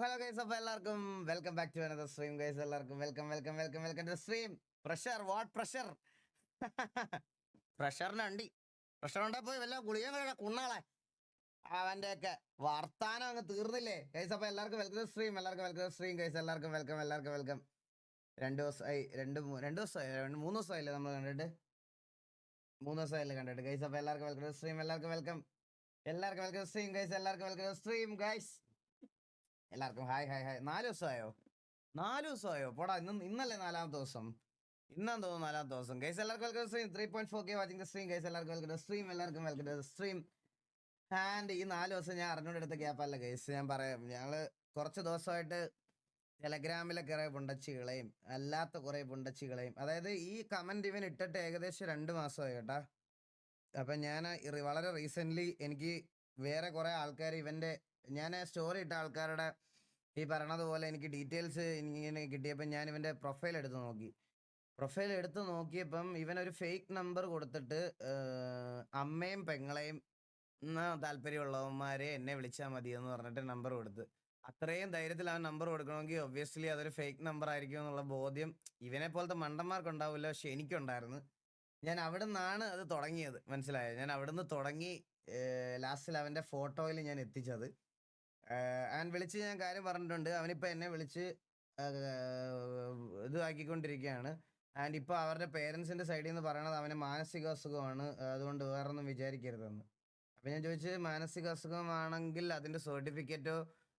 Hello guys അപ്പോൾ എല്ലാവർക്കും welcome back to another stream guys എല്ലാവർക്കും welcome welcome welcome welcome to stream pressure what pressure പ്രഷറിന് അണ്ടി. Pressure ഉണ്ടാ? പോയി വല്ല ഗുളിക കുണ്ണാളെ അവന്റെ ഒക്കെ വർത്താനം അങ്ങ് തീർന്നില്ലേ? ഗൈസ് അപ്പോൾ എല്ലാവർക്കും വെൽക്കം ടു സ്ട്രീം എല്ലാവർക്കും വെൽക്കം ടു സ്ട്രീം ഗൈസ് എല്ലാവർക്കും വെൽക്കം എല്ലാവർക്കും വെൽക്കം രണ്ട് ദിവസമായി രണ്ട് രണ്ട് ദിവസമായി രണ്ട് മൂന്ന് ദിവസമായില്ലേ നമ്മൾ കണ്ടിട്ട്? മൂന്ന് ദിവസമായില്ലേ കണ്ടിട്ട്? ഗൈസ് അപ്പോൾ എല്ലാവർക്കും വെൽക്കം ടു സ്ട്രീം എല്ലാവർക്കും വെൽക്കം എല്ലാവർക്കും വെൽക്കം സ്ട്രീം ഗൈസ് എല്ലാവർക്കും വെൽക്കം സ്ട്രീം ഗൈസ് എല്ലാവർക്കും ഹായ് ഹായ് ഹായ്. നാല് ദിവസമായോ? നാല് ദിവസമായോ? പോടാ ഇന്ന് ഇന്നല്ലേ നാലാമത്തെ ദിവസം? ഇന്നാന്ന് തോന്നുന്നു നാലാമത്തെ ദിവസം? ഗൈസ് എല്ലാവർക്കും welcome stream three point four K watching stream guys എല്ലാവർക്കും വെൽക്കം സ്ട്രീം എല്ലാവർക്കും വെൽക്കം സ്ട്രീം ആൻഡ് ഈ നാല് ദിവസം ഞാൻ അറിഞ്ഞോണ്ട് എടുത്ത ഗ്യാപ്പല്ല ഗൈസ് ഞാൻ പറയാം. ഞങ്ങൾ കുറച്ച് ദിവസമായിട്ട് ടെലഗ്രാമിലെ കുറെ പുണ്ടച്ചികളെയും അല്ലാത്ത കുറെ പുണ്ടച്ചികളെയും അതായത് ഈ കമന്റ് ഇവൻ ഇട്ടിട്ട് ഏകദേശം രണ്ട് മാസമായി കേട്ടാ. അപ്പൊ ഞാൻ വളരെ റീസെന്റ് എനിക്ക് വേറെ കുറെ ആൾക്കാർ ഇവന്റെ ഞാൻ സ്റ്റോറി ഇട്ട ആൾക്കാരുടെ ഈ പറഞ്ഞതുപോലെ പോലെ എനിക്ക് ഡീറ്റെയിൽസ് ഇങ്ങനെ കിട്ടിയപ്പോൾ ഞാൻ ഇവന്റെ പ്രൊഫൈൽ എടുത്ത് നോക്കി. പ്രൊഫൈൽ എടുത്ത് നോക്കിയപ്പം ഇവനൊരു ഫേക്ക് നമ്പർ കൊടുത്തിട്ട് അമ്മയും പെങ്ങളെയും താല്പര്യമുള്ളവന്മാരെ എന്നെ വിളിച്ചാൽ മതി എന്ന് പറഞ്ഞിട്ട് നമ്പർ കൊടുത്ത്. അത്രയും ധൈര്യത്തിൽ ആ നമ്പർ കൊടുക്കണമെങ്കിൽ ഒബ്വിയസ്ലി അതൊരു ഫേക്ക് നമ്പർ ആയിരിക്കും എന്നുള്ള ബോധ്യം ഇവനെ പോലത്തെ മണ്ടന്മാർക്കുണ്ടാവില്ല പക്ഷെ എനിക്കുണ്ടായിരുന്നു. ഞാൻ അവിടെ നിന്നാണ് അത് തുടങ്ങിയത്. മനസ്സിലായത് ഞാൻ അവിടെ നിന്ന് തുടങ്ങി ലാസ്റ്റിൽ അവന്റെ ഫോട്ടോയിൽ ഞാൻ എത്തിച്ചത്. അവൻ വിളിച്ച് ഞാൻ കാര്യം പറഞ്ഞിട്ടുണ്ട്. അവനിപ്പോ എന്നെ വിളിച്ച് ഇതാക്കിക്കൊണ്ടിരിക്കുകയാണ്. ആൻഡ് ഇപ്പൊ അവരുടെ പേരൻസിന്റെ സൈഡിൽ നിന്ന് പറയണത് അവന് മാനസിക അസുഖമാണ് അതുകൊണ്ട് വേറൊന്നും വിചാരിക്കരുതെന്ന്. അപ്പൊ ഞാൻ ചോദിച്ചത് മാനസിക അസുഖമാണെങ്കിൽ അതിന്റെ സർട്ടിഫിക്കറ്റോ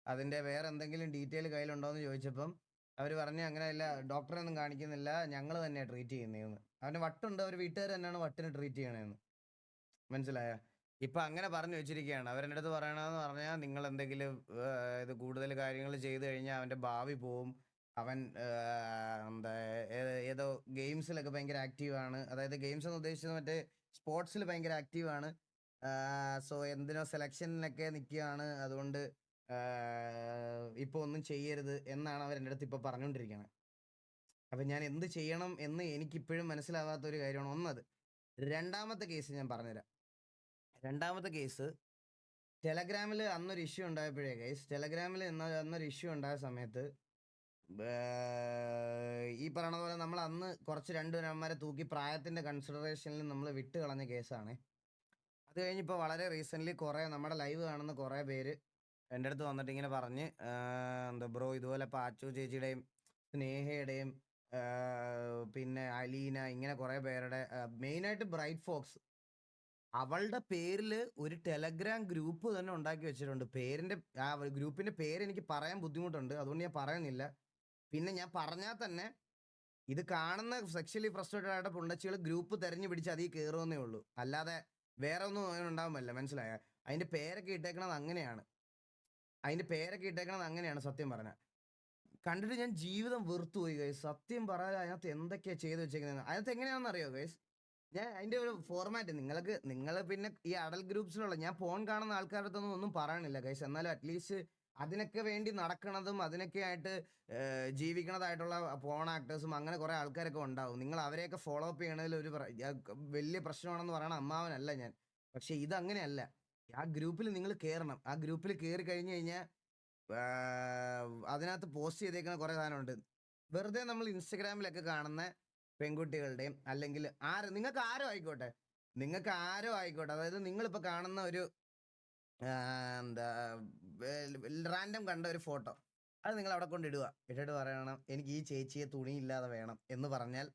അതിന്റെ വേറെ എന്തെങ്കിലും ഡീറ്റെയിൽ കയ്യിലുണ്ടോ എന്ന് ചോദിച്ചപ്പം അവർ പറഞ്ഞു അങ്ങനെയല്ല ഡോക്ടറെ ഒന്നും കാണിക്കുന്നില്ല. ഞങ്ങൾ തന്നെയാണ് ട്രീറ്റ് ചെയ്യുന്നതെന്ന് അവന് വട്ടുണ്ട്. അവർ വീട്ടുകാർ തന്നെയാണ് വട്ടിന് ട്രീറ്റ് ചെയ്യണതെന്ന് മനസ്സിലായ? ഇപ്പൊ അങ്ങനെ പറഞ്ഞു വെച്ചിരിക്കുകയാണ് അവരുടെ അടുത്ത് പറയണമെന്ന് പറഞ്ഞാൽ നിങ്ങൾ എന്തെങ്കിലും ഇത് കൂടുതൽ കാര്യങ്ങൾ ചെയ്തു കഴിഞ്ഞാൽ അവന്റെ ഭാവി പോവും. അവൻ എന്താ ഏതോ ഗെയിംസിലൊക്കെ ഭയങ്കര ആക്റ്റീവ് ആണ്. അതായത് ഗെയിംസ് എന്ന് ഉദ്ദേശിച്ചത് മറ്റേ സ്പോർട്സിൽ ഭയങ്കര ആക്റ്റീവ് ആണ്. സോ എന്തിനോ സെലക്ഷനിലൊക്കെ നിൽക്കുകയാണ് അതുകൊണ്ട് ഇപ്പോൾ ഒന്നും ചെയ്യരുത് എന്നാണ് അവർ എന്റെ അടുത്ത് ഇപ്പോൾ പറഞ്ഞുകൊണ്ടിരിക്കുന്നത് അപ്പം ഞാൻ എന്ത് ചെയ്യണം എന്ന് എനിക്കിപ്പോഴും മനസ്സിലാവാത്ത ഒരു കാര്യമാണ് ഒന്നത്. രണ്ടാമത്തെ കേസ് ഞാൻ പറഞ്ഞുതരാം. രണ്ടാമത്തെ കേസ് ടെലഗ്രാമിൽ അന്നൊരു ഇഷ്യൂ ഉണ്ടായപ്പോഴേ കേസ് ടെലഗ്രാമിൽ അന്നൊരു ഇഷ്യൂ ഉണ്ടായ സമയത്ത് ഈ പറയണ പോലെ നമ്മൾ അന്ന് കുറച്ച് രണ്ട് രണ്ടന്മാരെ തൂക്കി പ്രായത്തിന്റെ കൺസിഡറേഷനിൽ നമ്മൾ വിട്ട് കളഞ്ഞ കേസാണ്. അത് കഴിഞ്ഞിപ്പോൾ വളരെ റീസെന്റ് കുറേ നമ്മുടെ ലൈവ് കാണുന്ന കുറേ പേര് എന്റെ അടുത്ത് വന്നിട്ട് ഇങ്ങനെ പറഞ്ഞ് എന്താ ബ്രോ ഇതുപോലെ പാച്ചു ചേച്ചിയുടെയും സ്നേഹയുടെയും പിന്നെ അലീന ഇങ്ങനെ കുറേ പേരുടെ മെയിനായിട്ട് ബ്രൈറ്റ് ഫോക്സ് അവളുടെ പേരിൽ ഒരു ടെലഗ്രാം ഗ്രൂപ്പ് തന്നെ ഉണ്ടാക്കി വെച്ചിട്ടുണ്ട്. പേരിന്റെ ആ ഗ്രൂപ്പിന്റെ പേര് എനിക്ക് പറയാൻ ബുദ്ധിമുട്ടുണ്ട്. അതുകൊണ്ട് ഞാൻ പറയുന്നില്ല. പിന്നെ ഞാൻ പറഞ്ഞാൽ തന്നെ ഇത് കാണുന്ന സെക്ഷലി ഫ്രസ്ട്രേറ്റഡ് ആയിട്ട് പുണ്ടച്ചികൾ ഗ്രൂപ്പ് തെരഞ്ഞു പിടിച്ച് അതിൽ കയറുമെന്നേ ഉള്ളൂ. അല്ലാതെ വേറെ ഒന്നും ഉണ്ടാവുമല്ല. മനസ്സിലായ? അതിന്റെ പേരൊക്കെ ഇട്ടേക്കണത് അങ്ങനെയാണ്. അതിന്റെ പേരൊക്കെ ഇട്ടേക്കണത് അങ്ങനെയാണ് സത്യം പറഞ്ഞ കണ്ടിട്ട് ഞാൻ ജീവിതം വെറുത്തു പോയി ഗൈസ് സത്യം പറയാൻ അതിനകത്ത് എന്തൊക്കെയാ ചെയ്ത് വെച്ചേക്കുന്നത് അതിനകത്ത് എങ്ങനെയാണെന്ന് അറിയോ ഗൈസ് ഞാൻ അതിന്റെ ഒരു ഫോർമാറ്റ് നിങ്ങൾക്ക് നിങ്ങൾ പിന്നെ ഈ അഡൽ ഗ്രൂപ്പ്സിലുള്ള ഞാൻ ഫോൺ കാണുന്ന ആൾക്കാരുടെ അടുത്തൊന്നും ഒന്നും പറയണില്ല കൈസ് എന്നാലും അറ്റ്ലീസ്റ്റ് അതിനൊക്കെ വേണ്ടി നടക്കണതും അതിനൊക്കെ ആയിട്ട് ജീവിക്കണതായിട്ടുള്ള ഫോൺ ആക്ടേഴ്സും അങ്ങനെ കുറെ ആൾക്കാരൊക്കെ ഉണ്ടാവും. നിങ്ങൾ അവരെയൊക്കെ ഫോളോ അപ്പ് ചെയ്യണതിൽ ഒരു വലിയ പ്രശ്നമാണെന്ന് പറയണ അമ്മാവനല്ല ഞാൻ. പക്ഷെ ഇതങ്ങനെയല്ല. ആ ഗ്രൂപ്പിൽ നിങ്ങൾ കയറണം ആ ഗ്രൂപ്പിൽ കയറി കഴിഞ്ഞു കഴിഞ്ഞാൽ അതിനകത്ത് പോസ്റ്റ് ചെയ്തേക്കുന്ന കുറേ സാധനമുണ്ട്. വെറുതെ നമ്മൾ ഇൻസ്റ്റഗ്രാമിലൊക്കെ കാണുന്ന പെൺകുട്ടികളുടെയും അല്ലെങ്കിൽ ആര് നിങ്ങൾക്ക് ആരോ ആയിക്കോട്ടെ. നിങ്ങൾക്ക് ആരോ ആയിക്കോട്ടെ. അതായത് നിങ്ങളിപ്പോൾ കാണുന്ന ഒരു എന്താ റാൻഡം കണ്ട ഒരു ഫോട്ടോ. അത് നിങ്ങൾ അവിടെ കൊണ്ട് ഇടുക. ഇട്ടിട്ട് പറയണം എനിക്ക് ഈ ചേച്ചിയെ തുണിയില്ലാതെ വേണം എന്ന് പറഞ്ഞാൽ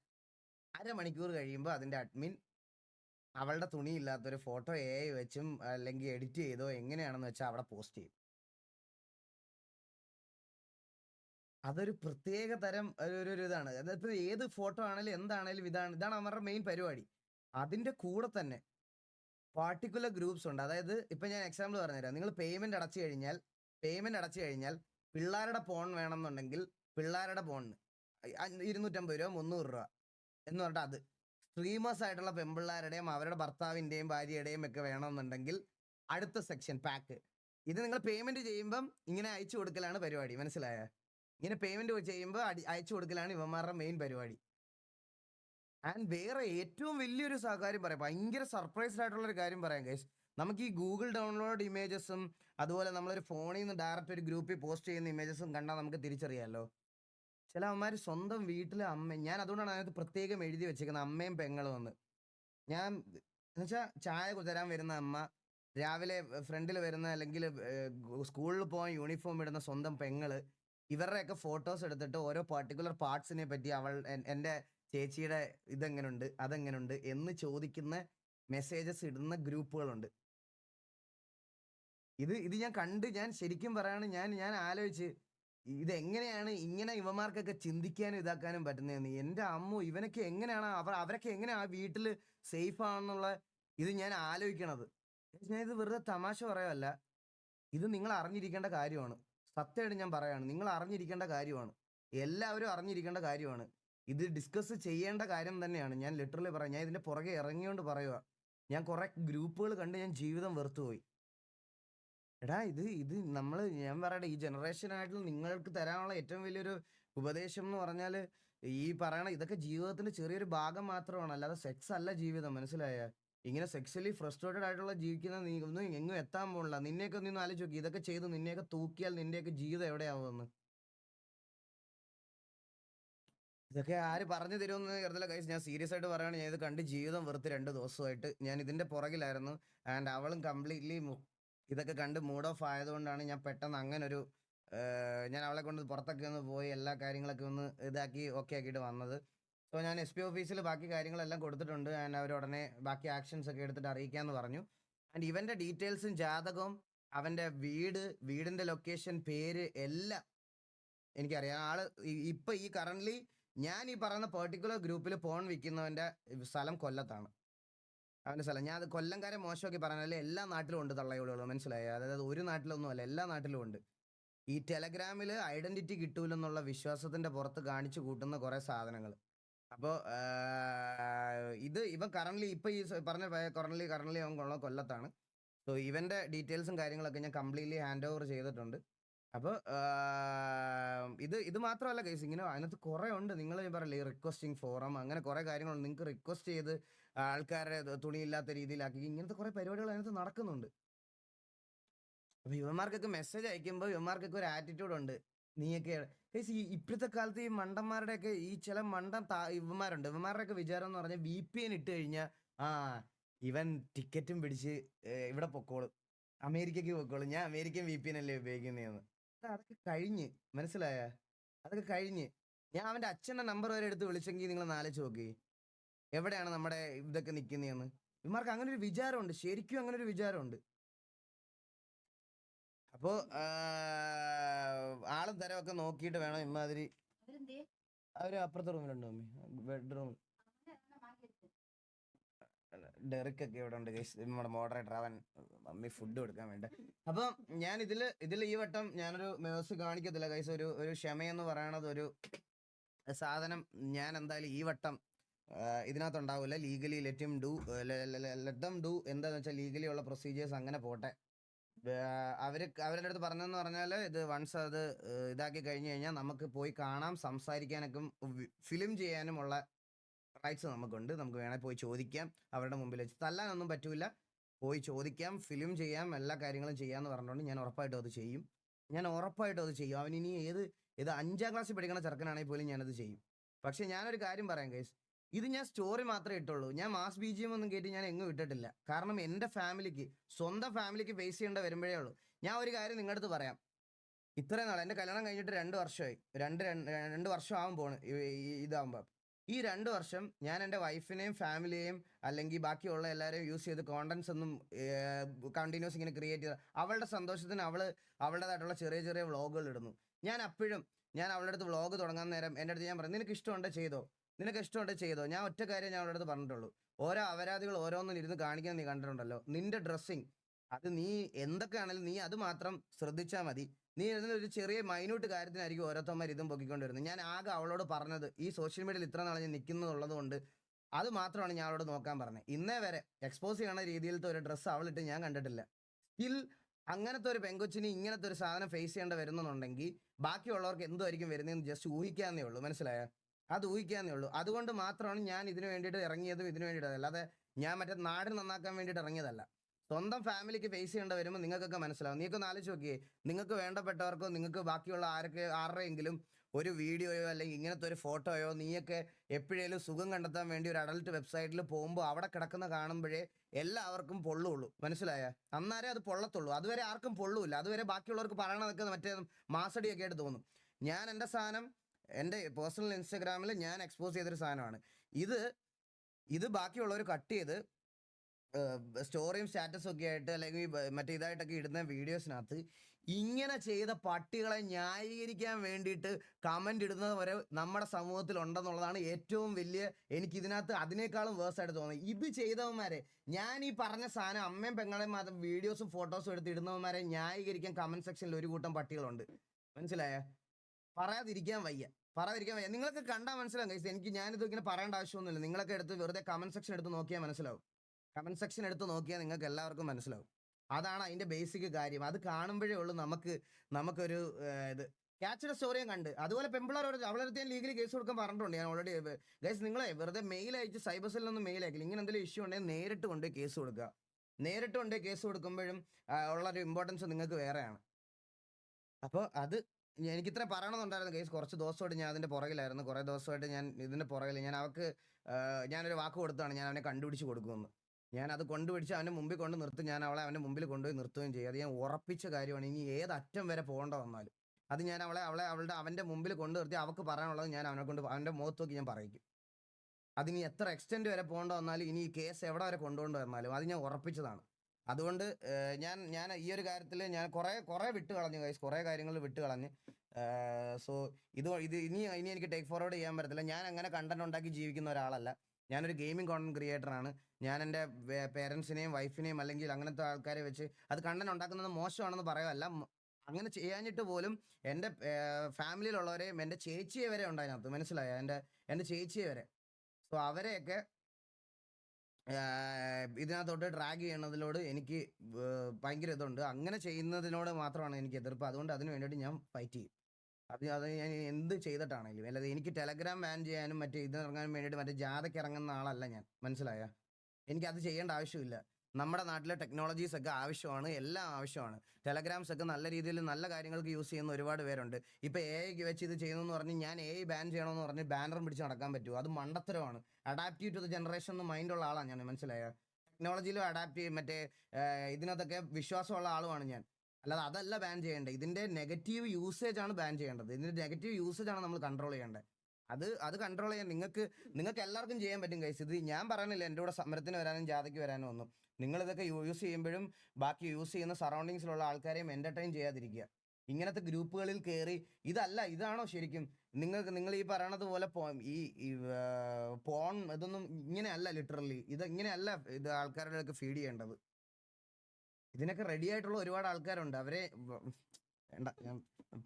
അരമണിക്കൂർ കഴിയുമ്പോൾ അതിന്റെ അഡ്മിൻ അവളുടെ തുണിയില്ലാത്തൊരു ഫോട്ടോ എ വെച്ചും അല്ലെങ്കിൽ എഡിറ്റ് ചെയ്തോ എങ്ങനെയാണെന്ന് വെച്ചാൽ അവിടെ പോസ്റ്റ് ചെയ്യും. അതൊരു പ്രത്യേക തരം ഒരു ഒരു- ഇതാണ്. അതായത് ഏത് ഫോട്ടോ ആണെങ്കിലും എന്താണേലും ഇതാണ് ഇതാണ് അവരുടെ മെയിൻ പരിപാടി. അതിന്റെ കൂടെ തന്നെ പാർട്ടിക്കുലർ ഗ്രൂപ്പ്സ് ഉണ്ട്. അതായത് ഇപ്പൊ ഞാൻ എക്സാമ്പിൾ പറഞ്ഞുതരാം. നിങ്ങൾ പേയ്മെന്റ് അടച്ചു കഴിഞ്ഞാൽ പേയ്മെന്റ് അടച്ചു കഴിഞ്ഞാൽ പിള്ളേരുടെ ഫോൺ വേണമെന്നുണ്ടെങ്കിൽ പിള്ളേരുടെ ഫോണിന് ഇരുന്നൂറ്റമ്പത് രൂപ മുന്നൂറ് രൂപ എന്ന് പറഞ്ഞിട്ട് അത്. സ്ട്രീമേഴ്സ് ആയിട്ടുള്ള പെൺപിള്ളേരുടെയും അവരുടെ ഭർത്താവിന്റെയും ഭാര്യയുടെയും ഒക്കെ വേണമെന്നുണ്ടെങ്കിൽ അടുത്ത സെക്ഷൻ പാക്ക് ഇത് നിങ്ങൾ പേയ്മെന്റ് ചെയ്യുമ്പം ഇങ്ങനെ അയച്ചു കൊടുക്കലാണ് പരിപാടി. മനസ്സിലായ? ഇങ്ങനെ പേയ്മെന്റ് ചെയ്യുമ്പോൾ അയച്ചു കൊടുക്കലാണ് ഇവന്മാരുടെ മെയിൻ പരിപാടി. ആൻഡ് വേറെ ഏറ്റവും വലിയൊരു കാര്യം പറയാം. ഭയങ്കര സർപ്രൈസ്ഡ് ആയിട്ടുള്ള ഒരു കാര്യം പറയാം ഗൈസ് നമുക്ക് ഈ ഗൂഗിൾ ഡൗൺലോഡ് ഇമേജസും അതുപോലെ നമ്മളൊരു ഫോണിൽ നിന്ന് ഡയറക്റ്റ് ഒരു ഗ്രൂപ്പിൽ പോസ്റ്റ് ചെയ്യുന്ന ഇമേജസും കണ്ടാൽ നമുക്ക് തിരിച്ചറിയാമല്ലോ ചില അമ്മമാർ സ്വന്തം വീട്ടിലെ അമ്മ ഞാൻ അതുകൊണ്ടാണ് അതിനകത്ത് പ്രത്യേകം എഴുതി വെച്ചേക്കുന്നത് അമ്മയും പെങ്ങളും എന്ന്. ഞാൻ എന്നുവെച്ചാൽ ചായ തരാൻ വരുന്ന അമ്മ രാവിലെ ഫ്രണ്ടിൽ വരുന്ന അല്ലെങ്കിൽ സ്കൂളിൽ പോകാൻ യൂണിഫോം ഇടുന്ന സ്വന്തം പെങ്ങൾ ഇവരുടെയൊക്കെ ഫോട്ടോസ് എടുത്തിട്ട് ഓരോ പർട്ടിക്കുലർ പാർട്സിനെ പറ്റി അവൾ എന്റെ ചേച്ചിയുടെ ഇതെങ്ങനുണ്ട് അതെങ്ങനുണ്ട് എന്ന് ചോദിക്കുന്ന മെസ്സേജസ് ഇടുന്ന ഗ്രൂപ്പുകളുണ്ട്. ഇത് ഇത് ഞാൻ കണ്ട് ഞാൻ ശരിക്കും പറയാണ് ഞാൻ ഞാൻ ആലോചിച്ച് ഇതെങ്ങനെയാണ് ഇങ്ങനെ ഇവന്മാർക്കൊക്കെ ചിന്തിക്കാനും ഇതാക്കാനും പറ്റുന്നതെന്ന്. എന്റെ അമ്മ ഇവനൊക്കെ എങ്ങനെയാണ് അവർ അവരൊക്കെ എങ്ങനെയാണ് ആ വീട്ടിൽ സേഫ് ആണെന്നുള്ള ഇത് ഞാൻ ആലോചിക്കണത്. ഞാൻ ഇത് വെറുതെ തമാശ പറയല്ല ഇത് നിങ്ങൾ അറിഞ്ഞിരിക്കേണ്ട കാര്യമാണ്. സത്യമായിട്ട് ഞാൻ പറയാണ് നിങ്ങൾ അറിഞ്ഞിരിക്കേണ്ട കാര്യമാണ്. എല്ലാവരും അറിഞ്ഞിരിക്കേണ്ട കാര്യമാണ്. ഇത് ഡിസ്കസ് ചെയ്യേണ്ട കാര്യം തന്നെയാണ്. ഞാൻ ലിറ്ററലി പറയാം ഞാൻ ഇതിന്റെ പുറകെ ഇറങ്ങിയോണ്ട് പറയുക ഞാൻ കുറെ ഗ്രൂപ്പുകൾ കണ്ട് ഞാൻ ജീവിതം വെറുത്തുപോയി. എടാ ഇത് ഇത് നമ്മൾ ഞാൻ പറയട്ടെ ഈ ജനറേഷനായിട്ട് നിങ്ങൾക്ക് തരാനുള്ള ഏറ്റവും വലിയൊരു ഉപദേശം എന്ന് പറഞ്ഞാൽ ഈ പറയണ ഇതൊക്കെ ജീവിതത്തിന്റെ ചെറിയൊരു ഭാഗം മാത്രമാണ്. അല്ലാതെ സെക്സ് അല്ല ജീവിതം മനസ്സിലായ? ഇങ്ങനെ സെക്സ്വലി ഫ്രസ്ട്രേറ്റഡ് ആയിട്ടുള്ള ജീവിക്കുന്ന നീ ഒന്നും എങ്ങും എത്താൻ പോണില്ല. നിന്നെയൊക്കെ ഒന്ന് ആലോചിച്ച് നോക്കി. ഇതൊക്കെ ചെയ്ത് നിന്നെയൊക്കെ തൂക്കിയാൽ നിന്റെയൊക്കെ ജീവിതം എവിടെയാവുമെന്ന്. ഇതൊക്കെ ആര് പറഞ്ഞു തരുമെന്ന് കരുതല കൈസ് ഞാൻ സീരിയസ് ആയിട്ട് പറയുകയാണ്. ഞാൻ ഇത് കണ്ട് ജീവിതം വെറുത്ത് രണ്ട് ദിവസമായിട്ട്. ഞാൻ ഇതിന്റെ പുറകിലായിരുന്നു. ആൻഡ് അവളും കംപ്ലീറ്റ്ലി ഇതൊക്കെ കണ്ട് മൂഡ് ഓഫ് ആയതുകൊണ്ടാണ് ഞാൻ പെട്ടെന്ന് അങ്ങനെ ഒരു ഞാൻ അവളെ കൊണ്ട് പുറത്തൊക്കെ ഒന്ന് പോയി എല്ലാ കാര്യങ്ങളൊക്കെ ഒന്ന് ഇതാക്കി ഓക്കെ ആക്കിയിട്ട് വന്നത്. സോ ഞാൻ എസ് പി ഓഫീസിൽ ബാക്കി കാര്യങ്ങളെല്ലാം കൊടുത്തിട്ടുണ്ട്. ആൻഡ് അവർ ഉടനെ ബാക്കി ആക്ഷൻസ് ഒക്കെ എടുത്തിട്ട് അറിയിക്കാമെന്ന് പറഞ്ഞു. ആൻഡ് ഇവന്റെ ഡീറ്റെയിൽസും ജാതകവും അവന്റെ വീട് വീടിന്റെ ലൊക്കേഷൻ പേര് എല്ലാം എനിക്കറിയാം. ആൾ ഇപ്പം ഈ കറന്റ്ലി ഞാൻ ഈ പറയുന്ന പെർട്ടിക്കുലർ ഗ്രൂപ്പിൽ ഫോൺ വിൽക്കുന്നവന്റെ സ്ഥലം കൊല്ലത്താണ്. അവന്റെ സ്ഥലം. ഞാൻ അത് കൊല്ലംകാരെ മോശമാക്കി പറഞ്ഞാൽ എല്ലാ നാട്ടിലും ഉണ്ട് തള്ളയോടുകൾ മനസ്സിലായോ? അതായത് ഒരു നാട്ടിലൊന്നും അല്ല എല്ലാ നാട്ടിലും ഉണ്ട്. ഈ ടെലഗ്രാമിൽ ഐഡന്റിറ്റി കിട്ടൂലെന്നുള്ള വിശ്വാസത്തിന്റെ പുറത്ത് കാണിച്ചു കൂട്ടുന്ന കുറേ സാധനങ്ങൾ അപ്പോൾ ഇത് ഇവൻ കറന്റ് ഇപ്പൊ ഈ പറഞ്ഞ കറന്റ് കറന്റ് അവൻ കൊള്ള കൊല്ലത്താണ്. സോ ഇവന്റെ ഡീറ്റെയിൽസും കാര്യങ്ങളൊക്കെ ഞാൻ കംപ്ലീറ്റ്ലി ഹാൻഡ് ഓവർ ചെയ്തിട്ടുണ്ട്. അപ്പോൾ ഇത് ഇത് മാത്രമല്ല കേസ് ഇങ്ങനെ അതിനകത്ത് കുറേ ഉണ്ട്. നിങ്ങൾ പറയില്ലേ റിക്വസ്റ്റിംഗ് ഫോറം അങ്ങനെ കുറേ കാര്യങ്ങളുണ്ട്. നിങ്ങൾക്ക് റിക്വസ്റ്റ് ചെയ്ത് ആൾക്കാരെ തുണിയില്ലാത്ത രീതിയിലാക്കി ഇങ്ങനത്തെ കുറേ പരിപാടികൾ അതിനകത്ത് നടക്കുന്നുണ്ട്. അപ്പൊ യുവന്മാർക്കൊക്കെ മെസ്സേജ് അയക്കുമ്പോൾ യുവന്മാർക്കൊക്കെ ഒരു ആറ്റിറ്റ്യൂഡ് ഉണ്ട്. നീയൊക്കെ ഈ ഇപ്പോഴത്തെ കാലത്ത് ഈ മണ്ടന്മാരുടെയൊക്കെ ഈ ചില മണ്ടൻ ഇവന്മാരുണ്ട്. ഇവന്മാരുടെയൊക്കെ വിചാരം എന്ന് പറഞ്ഞാൽ വി പി എൻ ഇട്ട് കഴിഞ്ഞാൽ ആ ഇവൻ ടിക്കറ്റും പിടിച്ച് ഇവിടെ പൊക്കോളും. അമേരിക്കക്ക് പൊക്കോളും. ഞാൻ അമേരിക്കൻ വി പി എൻ അല്ലേ ഉപയോഗിക്കുന്നതെന്ന്. അതൊക്കെ കഴിഞ്ഞ്. മനസ്സിലായ? അതൊക്കെ കഴിഞ്ഞ്. ഞാൻ അവന്റെ അച്ഛന്റെ നമ്പർ വരെ എടുത്ത് വിളിച്ചെങ്കിൽ നിങ്ങൾ നാലിച്ച് നോക്കി. എവിടെയാണ് നമ്മുടെ ഇതൊക്കെ നിൽക്കുന്നതെന്ന് ഇവന്മാർക്ക് അങ്ങനെ ഒരു വിചാരമുണ്ട്. ശരിക്കും അങ്ങനെ ഒരു വിചാരമുണ്ട്. അപ്പോ ആളും തരമൊക്കെ നോക്കിയിട്ട് വേണം ഇമാതിരി അവരെന്തേ? അവർ അപ്പുറത്തെ റൂമിലുണ്ട് മമ്മി. ബെഡ്റൂമിൽ. ഡെറിക് ഒക്കെ ഇവിടെ ഉണ്ട്. നമ്മുടെ മോഡറേറ്റർ അവൻ മമ്മി ഫുഡ് കൊടുക്കാൻ വേണ്ട. അപ്പം ഞാൻ ഇതിൽ ഇതിൽ ഈ വട്ടം ഞാനൊരു മേഴ്സ് കാണിക്കത്തില്ല കൈസ് ഒരു ഒരു ക്ഷമയെന്ന് പറയണത് ഒരു സാധനം ഞാൻ എന്തായാലും ഈ വട്ടം ഇതിനകത്തുണ്ടാവില്ല legally let them do let them do എന്താന്ന് വെച്ചാൽ ലീഗലി ഉള്ള പ്രൊസീജിയേഴ്സ് അങ്ങനെ പോട്ടെ. അവർ അവരുടെ അടുത്ത് പറഞ്ഞതെന്ന് പറഞ്ഞാൽ ഇത് വൺസ് അത് ഇതാക്കി കഴിഞ്ഞു കഴിഞ്ഞാൽ നമുക്ക് പോയി കാണാം സംസാരിക്കാനൊക്കെ ഫിലിം ചെയ്യാനുമുള്ള റൈറ്റ്സ് നമുക്കുണ്ട്. നമുക്ക് വേണേൽ പോയി ചോദിക്കാം അവരുടെ മുമ്പിൽ വെച്ച്. തല്ലാനൊന്നും പറ്റൂല. പോയി ചോദിക്കാം ഫിലിം ചെയ്യാം എല്ലാ കാര്യങ്ങളും ചെയ്യാമെന്ന് പറഞ്ഞുകൊണ്ട് ഞാൻ ഉറപ്പായിട്ടും അത് ചെയ്യും. ഞാൻ ഉറപ്പായിട്ടും അത് ചെയ്യും. അവൻ ഇനി ഏത് ഇത് അഞ്ചാം ക്ലാസ്സിൽ പഠിക്കുന്ന ചെറുക്കനാണെങ്കിൽ പോലും ഞാനത് ചെയ്യും. പക്ഷെ ഞാനൊരു കാര്യം പറയാം ഗൈസ് ഇത് ഞാൻ സ്റ്റോറി മാത്രമേ ഇട്ടുള്ളൂ. ഞാൻ മാസ് ബി ജി എം ഒന്നും കയറ്റി ഞാൻ എങ്ങും ഇട്ടിട്ടില്ല. കാരണം എന്റെ ഫാമിലിക്ക് സ്വന്തം ഫാമിലിക്ക് ഫേസ് ചെയ്യേണ്ട വരുമ്പോഴേ ഉള്ളൂ. ഞാൻ ഒരു കാര്യം നിങ്ങളുടെ അടുത്ത് പറയാം. ഇത്രയും നാൾ എന്റെ കല്യാണം കഴിഞ്ഞിട്ട് രണ്ട് വർഷമായി രണ്ട് രണ്ട് വർഷം ആവും പോണ് ഇതാകുമ്പോൾ ഈ രണ്ട് വർഷം ഞാൻ എന്റെ വൈഫിനെയും ഫാമിലിയെയും അല്ലെങ്കിൽ ബാക്കിയുള്ള എല്ലാവരെയും യൂസ് ചെയ്ത് കോണ്ടന്റ്സ് ഒന്നും കണ്ടിന്യൂസ് ഇങ്ങനെ ക്രിയേറ്റ് ചെയ്ത് അവളുടെ സന്തോഷത്തിന് അവൾ അവളുടേതായിട്ടുള്ള ചെറിയ ചെറിയ വ്ളോഗുകൾ ഇടുന്നു. ഞാൻ അപ്പോഴും ഞാൻ അവളുടെ അടുത്ത് വ്ളോഗ് തുടങ്ങാൻ നേരം എന്റെ അടുത്ത് ഞാൻ പറഞ്ഞു നിനക്ക് ഇഷ്ടമുണ്ടോ ചെയ്തോ? നിനക്ക് ഇഷ്ടമുണ്ട് ചെയ്തോ? ഞാൻ ഒറ്റ കാര്യം ഞാൻ അവരോട് പറഞ്ഞിട്ടുള്ളൂ. ഓരോ അപരാധികൾ ഓരോന്നും ഇരുന്ന് കാണിക്കാൻ നീ കണ്ടിട്ടുണ്ടല്ലോ. നിന്റെ ഡ്രസ്സിങ് അത് നീ എന്തൊക്കെയാണെങ്കിലും നീ അത് മാത്രം ശ്രദ്ധിച്ചാൽ മതി. നീ എഴുതുന്ന ഒരു ചെറിയ മൈന്യൂട്ട് കാര്യത്തിനായിരിക്കും ഓരോരുത്തന്മാർ ഇതും പൊക്കിക്കൊണ്ടിരുന്നത്. ഞാൻ ആകെ അവളോട് പറഞ്ഞത് ഈ സോഷ്യൽ മീഡിയയിൽ ഇത്ര നാളെ ഞാൻ നിൽക്കുന്നുള്ളത് കൊണ്ട് അത് മാത്രമാണ് ഞാൻ അവളോട് നോക്കാൻ പറഞ്ഞത്. ഇന്നേ വരെ എക്സ്പോസ് ചെയ്യണ രീതിയിലത്തെ ഒരു ഡ്രസ്സ് അവളിട്ട് ഞാൻ കണ്ടിട്ടില്ല. സ്റ്റിൽ അങ്ങനത്തെ ഒരു പെങ്കൊച്ചിന് ഇങ്ങനത്തെ ഒരു സാധനം ഫേസ് ചെയ്യേണ്ട വരുന്നുണ്ടെങ്കിൽ ബാക്കിയുള്ളവർക്ക് എന്തുമായിരിക്കും വരുന്നതെന്ന് ജസ്റ്റ് ഊഹിക്കാന്നേ ഉള്ളൂ. മനസ്സിലായോ? അത് ഊഹിക്കാന്നേ ഉള്ളൂ. അതുകൊണ്ട് മാത്രമാണ് ഞാൻ ഇതിനു വേണ്ടിയിട്ട് ഇറങ്ങിയതും ഇതിനു വേണ്ടിയിട്ട് അല്ലാതെ ഞാൻ മറ്റേ നാട് നന്നാക്കാൻ വേണ്ടിയിട്ട് ഇറങ്ങിയതല്ല. സ്വന്തം ഫാമിലിക്ക് ഫേസ് ചെയ്യേണ്ട വരുമ്പോൾ നിങ്ങൾക്കൊക്കെ മനസ്സിലാവും. നീക്കൊന്ന് ആലോചിച്ച് നോക്കിയേ. നിങ്ങൾക്ക് വേണ്ടപ്പെട്ടവർക്കോ നിങ്ങൾക്ക് ബാക്കിയുള്ള ആരൊക്കെ ആരുടെയെങ്കിലും ഒരു വീഡിയോയോ അല്ലെങ്കിൽ ഇങ്ങനത്തെ ഒരു ഫോട്ടോയോ നീയൊക്കെ എപ്പോഴേലും സുഖം കണ്ടെത്താൻ വേണ്ടി ഒരു അഡൽട്ട് വെബ്സൈറ്റിൽ പോകുമ്പോൾ അവിടെ കിടക്കുന്ന കാണുമ്പോഴേ എല്ലാവർക്കും പൊള്ളുള്ളൂ. മനസ്സിലായ? അന്നേരം അത് പൊള്ളത്തുള്ളൂ. അതുവരെ ആർക്കും പൊള്ളൂല്ല. അതുവരെ ബാക്കിയുള്ളവർക്ക് പറയണതൊക്കെ മറ്റേ മാസടിയൊക്കെ ആയിട്ട് തോന്നും. ഞാൻ എന്റെ സാധനം എന്റെ പേഴ്സണൽ ഇൻസ്റ്റഗ്രാമിൽ ഞാൻ എക്സ്പോസ് ചെയ്തൊരു സാധനമാണ്. ഇത് ഇത് ബാക്കിയുള്ളവർ കട്ട് ചെയ്ത് സ്റ്റോറിയും സ്റ്റാറ്റസും ഒക്കെ ആയിട്ട് അല്ലെങ്കിൽ മറ്റേ ഇതായിട്ടൊക്കെ ഇടുന്ന വീഡിയോസിനകത്ത് ഇങ്ങനെ ചെയ്ത പട്ടികളെ ന്യായീകരിക്കാൻ വേണ്ടിയിട്ട് കമന്റ് ഇടുന്നത് വരെ നമ്മുടെ സമൂഹത്തിൽ ഉണ്ടെന്നുള്ളതാണ് ഏറ്റവും വലിയ എനിക്ക് ഇതിനകത്ത് അതിനേക്കാളും വേഴ്സ് ആയിട്ട് തോന്നുന്നത് ഇത് ചെയ്തവന്മാരെ ഞാൻ ഈ പറഞ്ഞ സാധനം അമ്മയും പെങ്ങളെയും മാത്രം വീഡിയോസും ഫോട്ടോസും എടുത്ത് ഇടുന്നവന്മാരെ ന്യായീകരിക്കാൻ കമന്റ് സെക്ഷനിൽ ഒരു കൂട്ടം പട്ടികളുണ്ട്. മനസ്സിലായ? പറയാതിരിക്കാൻ വയ്യ. പറയാതിരിക്കാൻ വയ്യ. നിങ്ങൾക്ക് കണ്ടാൽ മനസ്സിലാവും guys. എനിക്ക് ഞാനിത് ഇങ്ങനെ പറയേണ്ട ആവശ്യമൊന്നുമില്ല. നിങ്ങളൊക്കെ എടുത്ത് വെറുതെ കമന്റ് സെക്ഷൻ എടുത്ത് നോക്കിയാൽ മനസ്സിലാവും. കമന്റ് സെക്ഷൻ എടുത്ത് നോക്കിയാൽ നിങ്ങൾക്ക് എല്ലാവർക്കും മനസ്സിലാവും. അതാണ് അതിന്റെ ബേസിക് കാര്യം. അത് കാണുമ്പോഴേ ഉള്ളൂ നമുക്ക് നമുക്കൊരു ഇത്. ക്യാച്ചിയുടെ സ്റ്റോറിയും കണ്ട്. അതുപോലെ പെമ്പിളാർ ഒരു അവളടുത്ത് ഞാൻ ലീഗലി കേസ് കൊടുക്കാൻ പറഞ്ഞിട്ടുണ്ട്. ഞാൻ ഓൾറെഡി ഗൈസ് നിങ്ങളെ വെറുതെ മെയിൽ അയച്ച് സൈബർ സെല്ലിൽ നിന്ന് മെയിൽ അയക്കില്ല. ഇങ്ങനെ എന്തെങ്കിലും ഇഷ്യൂ ഉണ്ടെങ്കിൽ നേരിട്ട് കൊണ്ട് കേസ് കൊടുക്കുക. നേരിട്ട് കൊണ്ട് കേസ് കൊടുക്കുമ്പോഴും ഉള്ളൊരു ഇമ്പോർട്ടൻസ് നിങ്ങൾക്ക് വേറെയാണ്. അപ്പോൾ അത് എനിക്ക് ഇത്ര പറയണമെന്നുണ്ടായിരുന്നു കേസ്. കുറച്ച് ദിവസമായിട്ട് ഞാൻ അതിന്റെ പുറകിലായിരുന്നു. കുറേ ദിവസമായിട്ട് ഞാൻ ഇതിന്റെ പുറകിൽ ഞാൻ അവർക്ക് ഞാനൊരു വാക്ക് കൊടുത്താണ് ഞാൻ അവനെ കണ്ടുപിടിച്ച് കൊടുക്കുമെന്ന്. ഞാൻ അത് കൊണ്ടുപിടിച്ച് അവന്റെ മുമ്പിൽ കൊണ്ട് നിർത്തും. ഞാൻ അവളെ അവന്റെ മുമ്പിൽ കൊണ്ടുപോയി നിർത്തുകയും ചെയ്യും. അത് ഞാൻ ഉറപ്പിച്ച കാര്യമാണ്. ഇനി ഏത് അറ്റം വരെ പോകേണ്ട വന്നാലും. അത് ഞാൻ അവളെ അവളെ അവളുടെ അവന്റെ മുമ്പിൽ കൊണ്ടു നിർത്തി അവൾക്ക് പറയാനുള്ളത് ഞാൻ അവനെ കൊണ്ട് അവന്റെ മുഖത്ത് നോക്കി ഞാൻ പറയിക്കും. അതിനി എത്ര എക്സ്റ്റെൻഡ് വരെ പോകേണ്ട വന്നാലും ഇനി ഈ കേസ് എവിടെ വരെ കൊണ്ടുകൊണ്ട് വന്നാലും അത് ഞാൻ ഉറപ്പിച്ചതാണ്. അതുകൊണ്ട് ഞാൻ ഞാൻ ഈ ഒരു കാര്യത്തിൽ ഞാൻ കുറേ കുറേ വിട്ട് കളഞ്ഞു കൈസ് കുറേ കാര്യങ്ങൾ വിട്ട് കളഞ്ഞ്. സോ ഇത് ഇത് ഇനി ഇനി എനിക്ക് ടേക്ക് ഫോർവേഡ് ചെയ്യാൻ പറ്റത്തില്ല. ഞാൻ അങ്ങനെ കണ്ടന്റ് ഉണ്ടാക്കി ജീവിക്കുന്ന ഒരാളല്ല. ഞാനൊരു ഗെയിമിംഗ് കോണ്ടന്റ് ക്രിയേറ്റർ ആണ്. ഞാൻ എന്റെ പേരൻസിനെയും വൈഫിനെയും അല്ലെങ്കിൽ അങ്ങനത്തെ ആൾക്കാരെ വെച്ച് അത് കണ്ടന്റ് ഉണ്ടാക്കുന്നത് മോശമാണെന്ന് പറയുമല്ല അങ്ങനെ ചെയ്യാഞ്ഞിട്ട് പോലും എന്റെ ഫാമിലിയിലുള്ളവരെയും എന്റെ ചേച്ചിയെ വരെ ഉണ്ട് അതിനകത്ത്. മനസ്സിലായോ? എന്റെ എന്റെ ചേച്ചിയെ വരെ. സോ അവരെയൊക്കെ ഇതിനകത്തോട്ട് ഡ്രാഗ് ചെയ്യുന്നതിനോട് എനിക്ക് ഭയങ്കര ഇതുണ്ട്. അങ്ങനെ ചെയ്യുന്നതിനോട് മാത്രമാണ് എനിക്ക് എതിർപ്പ്. അതുകൊണ്ട് അതിന് വേണ്ടിയിട്ട് ഞാൻ ഫൈറ്റ് ചെയ്യും. അത് അത് ഞാൻ എന്ത് ചെയ്തിട്ടാണെങ്കിലും. അല്ലാതെ എനിക്ക് ടെലഗ്രാം ബാൻ ചെയ്യാനും മറ്റേ ഇത് ഇറങ്ങാനും വേണ്ടിയിട്ട് മറ്റേ ജാഥയ്ക്ക് ഇറങ്ങുന്ന ആളല്ല ഞാൻ. മനസ്സിലായ? എനിക്കത് ചെയ്യേണ്ട ആവശ്യമില്ല. നമ്മുടെ നാട്ടിലെ ടെക്നോളജീസ് ഒക്കെ ആവശ്യമാണ് എല്ലാം ആവശ്യമാണ്. ടെലഗ്രാംസ് ഒക്കെ നല്ല രീതിയിൽ നല്ല കാര്യങ്ങൾക്ക് യൂസ് ചെയ്യുന്ന ഒരുപാട് പേരുണ്ട്. ഇപ്പൊ എ ഐ വെച്ച് ഇത് ചെയ്യുന്നതെന്ന് പറഞ്ഞ് ഞാൻ എ ഐ ബാൻ ചെയ്യണമെന്ന് പറഞ്ഞ് ബാനറും പിടിച്ച് നടക്കാൻ പറ്റുമോ അത് മണ്ടത്തരമാണ്. അഡാപ്റ്റീവ് ടു ദ ജനറേഷൻ എന്ന് മൈൻഡുള്ള ആളാണ് ഞാൻ മനസ്സിലായ? ടെക്നോളജിയിലും അഡാപ്റ്റ് ചെയ്യും. മറ്റേ ഇതിനകത്തൊക്കെ വിശ്വാസമുള്ള ആളുമാണ് ഞാൻ. അല്ലാതെ അതല്ല ബാൻ ചെയ്യേണ്ടത്. ഇതിന്റെ നെഗറ്റീവ് യൂസേജ് ആണ് ബാൻ ചെയ്യേണ്ടത്. ഇതിന്റെ നെഗറ്റീവ് യൂസേജ് ആണ് നമ്മൾ കൺട്രോൾ ചെയ്യേണ്ടത്. അത് അത് കൺട്രോൾ ചെയ്യാൻ നിങ്ങൾക്ക് നിങ്ങൾക്ക് എല്ലാവർക്കും ചെയ്യാൻ പറ്റും കൈസ് ഇത് ഞാൻ പറയണില്ല എന്റെ കൂടെ സമരത്തിന് വരാനും ജാഥയ്ക്ക് വരാനും ഒന്നും. നിങ്ങൾ ഇതൊക്കെ യൂസ് ചെയ്യുമ്പോഴും ബാക്കി യൂസ് ചെയ്യുന്ന സറൗണ്ടിങ്സിലുള്ള ആൾക്കാരെയും എന്റർടൈൻ ചെയ്യാതിരിക്കുക. ഇങ്ങനത്തെ ഗ്രൂപ്പുകളിൽ കയറി ഇതല്ല ഇതാണോ ശരിക്കും? നിങ്ങൾക്ക് നിങ്ങൾ ഈ പറയണത് പോലെ ഈ പോൺ ഇതൊന്നും ഇങ്ങനെയല്ല ലിറ്ററലി ഇത് ഇങ്ങനെയല്ല ഇത് ആൾക്കാരുടെ ഫീഡ് ചെയ്യേണ്ടത്. ഇതിനൊക്കെ റെഡി ആയിട്ടുള്ള ഒരുപാട് ആൾക്കാരുണ്ട്. അവരെ വേണ്ട ഞാൻ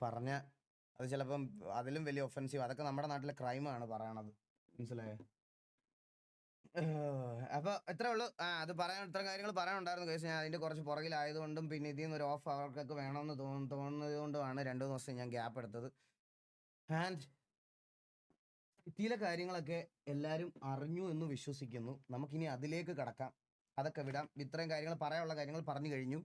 പറഞ്ഞ അത് ചിലപ്പം അതിലും വലിയ ഒഫൻസീവ് അതൊക്കെ നമ്മുടെ നാട്ടിലെ ക്രൈമാണ് പറയണത്. മനസ്സിലായോ? അപ്പൊ എത്രേ ഉള്ളൂ. ആ അത് പറയാൻ ഇത്ര കാര്യങ്ങൾ പറയാനുണ്ടായിരുന്നു കേസ്. ഞാൻ അതിന്റെ കുറച്ച് പുറകിലായതുകൊണ്ടും പിന്നെ ഇതിൽ നിന്ന് ഒരു ഓഫ് അവർക്കൊക്കെ വേണമെന്ന് തോന്നുന്നു തോന്നുന്നത് കൊണ്ടുമാണ് രണ്ടു ദിവസം ഞാൻ ഗ്യാപ്പ് എടുത്തത്. ആൻഡ് ചില കാര്യങ്ങളൊക്കെ എല്ലാവരും അറിഞ്ഞു എന്ന് വിശ്വസിക്കുന്നു. നമുക്കിനി അതിലേക്ക് കടക്കാം. അതൊക്കെ വിടാം. ഇത്രയും കാര്യങ്ങൾ പറയാനുള്ള കാര്യങ്ങൾ പറഞ്ഞു കഴിഞ്ഞു.